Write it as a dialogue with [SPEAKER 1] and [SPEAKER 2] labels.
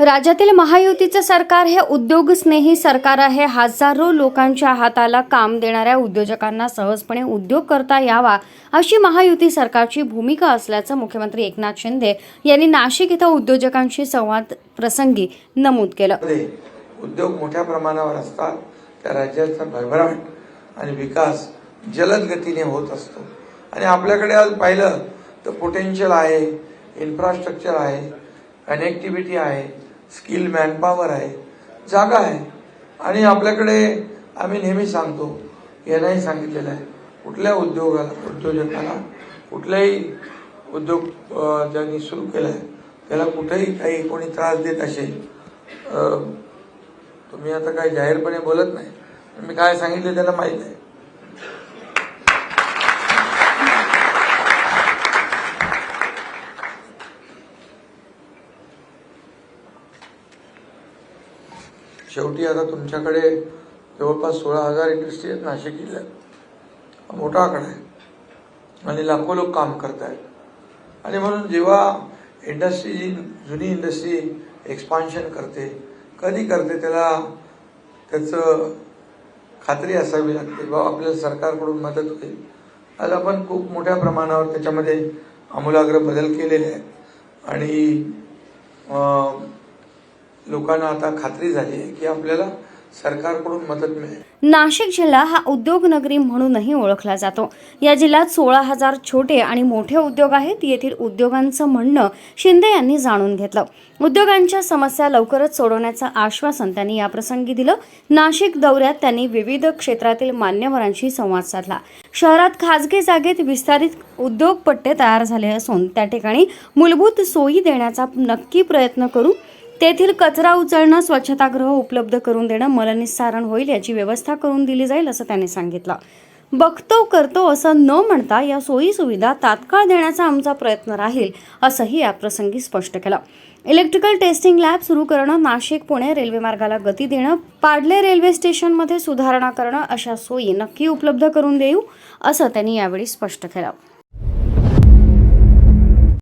[SPEAKER 1] राज्यातील महायुतीचं सरकार हे उद्योगस्नेही सरकार आहे. हजारो लोकांच्या हाताला काम देणाऱ्या उद्योजकांना सहजपणे उद्योग करता यावा अशी महायुती सरकारची भूमिका असल्याचं मुख्यमंत्री एकनाथ शिंदे यांनी नाशिक इथं उद्योजकांशी संवाद प्रसंगी नमूद केलं.
[SPEAKER 2] उद्योग मोठ्या प्रमाणावर असतात. त्या राज्याचा भरभराट आणि विकास जलद गतीने होत असतो. आणि आपल्याकडे आज पाहिलं तर पोटेन्शियल आहे इन्फ्रास्ट्रक्चर आहे कनेक्टिव्हिटी आहे स्किल मॅनपॉवर आहे जागा आहे. आणि आपल्याकडे आम्ही नेहमी सांगतो यांनाही सांगितलेलं आहे कुठल्या उद्योगाला उद्योजकाला कुठल्याही उद्योग ज्यांनी सुरू केला आहे त्याला कुठेही काही कोणी त्रास देत असेल तुम्ही आता काही जाहीरपणे बोलत नाही. मी काय सांगितलं त्याला माहीत आहे शेवटी आता तुमच्याकडे जवळपास सोळा हजार इंडस्ट्री आहेत नाशिक जिल्ह्यात मोठा आकडा आहे. आणि लाखो लोक काम करत आहेत आणि म्हणून जेव्हा इंडस्ट्री जी जुनी इंडस्ट्री एक्सपान्शन करते कधी करते त्याला त्याचं खात्री असावी लागते बाबा आपल्याला सरकारकडून मदत होईल. आज आपण खूप मोठ्या प्रमाणावर त्याच्यामध्ये आमूलाग्र बदल केलेले आहेत. आणि लोकांना आता खात्री झाली आहे की आपल्याला सरकारकडून मदत मिळेल.
[SPEAKER 1] नाशिक जिल्हा हा उद्योग नगरी म्हणूनही ओळखला जातो. या जिल्ह्यात सोळा हजार छोटे आणि मोठे उद्योग आहेत. येथील उद्योगांचं म्हणणं शिंदे यांनी जाणून घेतलं. उद्योगांच्या समस्या लवकरच सोडवण्याचं आश्वासन त्यांनी याप्रसंगी दिलं. नाशिक दौऱ्यात त्यांनी विविध क्षेत्रातील मान्यवरांशी संवाद साधला. शहरात खाजगी जागेत विस्तारित उद्योग पट्टे तयार झाले असून त्या ठिकाणी मूलभूत सोयी देण्याचा नक्की प्रयत्न करू तेथील कचरा उचलणं स्वच्छतागृह उपलब्ध करून देणं मलनिस्सारण होईल याची व्यवस्था करून दिली जाईल असं त्यांनी सांगितलं. बघतो करतो असं न म्हणता या सोयी सुविधा तात्काळ देण्याचा आमचा प्रयत्न राहील असंही याप्रसंगी स्पष्ट केलं. इलेक्ट्रिकल टेस्टिंग लॅब सुरू करणं नाशिक पुणे रेल्वे मार्गाला गती देणं पाडले रेल्वे स्टेशनमध्ये सुधारणा करणं अशा सोयी नक्की उपलब्ध करून देऊ असं त्यांनी यावेळी स्पष्ट केलं.